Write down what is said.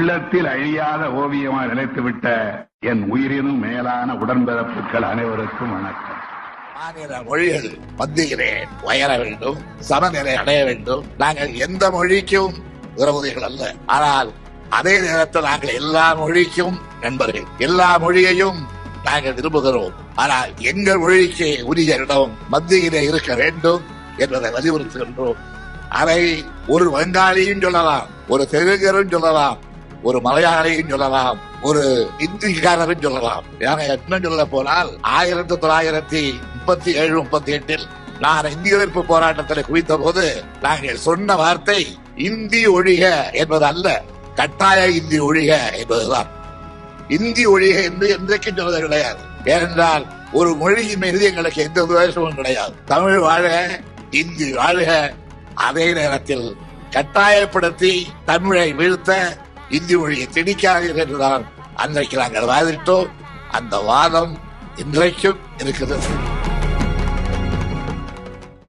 உள்ளத்தில் அழியாத ஓவியமாக நிலைத்துவிட்ட என் உயிரினும் மேலான உடன்பிறப்புகள் அனைவருக்கும் வணக்கம். மாநில மொழிகள் மத்தியிலே உயர வேண்டும் சமநிலை அடைய வேண்டும். நாங்கள் எந்த மொழிக்கும் விரோதிகள் அல்ல. ஆனால் அதே நேரத்தில் நாங்கள் எல்லா மொழிக்கும் நண்பர்கள். எல்லா மொழியையும் நாங்கள் விரும்புகிறோம். ஆனால் எங்கள் மொழிக்கு உரிய இடம் மத்தியிலே இருக்க வேண்டும் என்பதை வலியுறுத்துகின்றோம். அதை ஒரு வங்காளியும் சொல்லலாம் ஒரு தெலுங்கரும் சொல்லலாம் ஒரு மலையாளியும் சொல்லலாம் ஒரு இந்திக்காரரும் சொல்லலாம். ஏன்னா என்ன சொல்ல போனால் ஆயிரத்தி தொள்ளாயிரத்தி முப்பத்தி ஏழு முப்பத்தி எட்டில் நான் இந்திய எதிர்ப்பு போராட்டத்தில் குவித்த போது நாங்கள் சொன்ன வார்த்தை இந்தி ஒழிக என்பது அல்ல கட்டாய இந்தி ஒழிக என்பதுதான். இந்தி ஒழிக என்று என்றைக்கும் சொல்வது கிடையாது. ஏனென்றால் ஒரு மொழியின் மீது எங்களுக்கு எந்த துவேஷமும் கிடையாது. தமிழ் வாழ இந்தி வாழ்க அதே நேரத்தில் கட்டாயப்படுத்தி தமிழை வீழ்த்த இந்தி மொழியை திணிக்காதீர்கள் என்றுதான் அன்றைக்கு நாங்கள் வாதிட்டோம். அந்த வாதம் இன்றைக்கும் இருக்கிறது.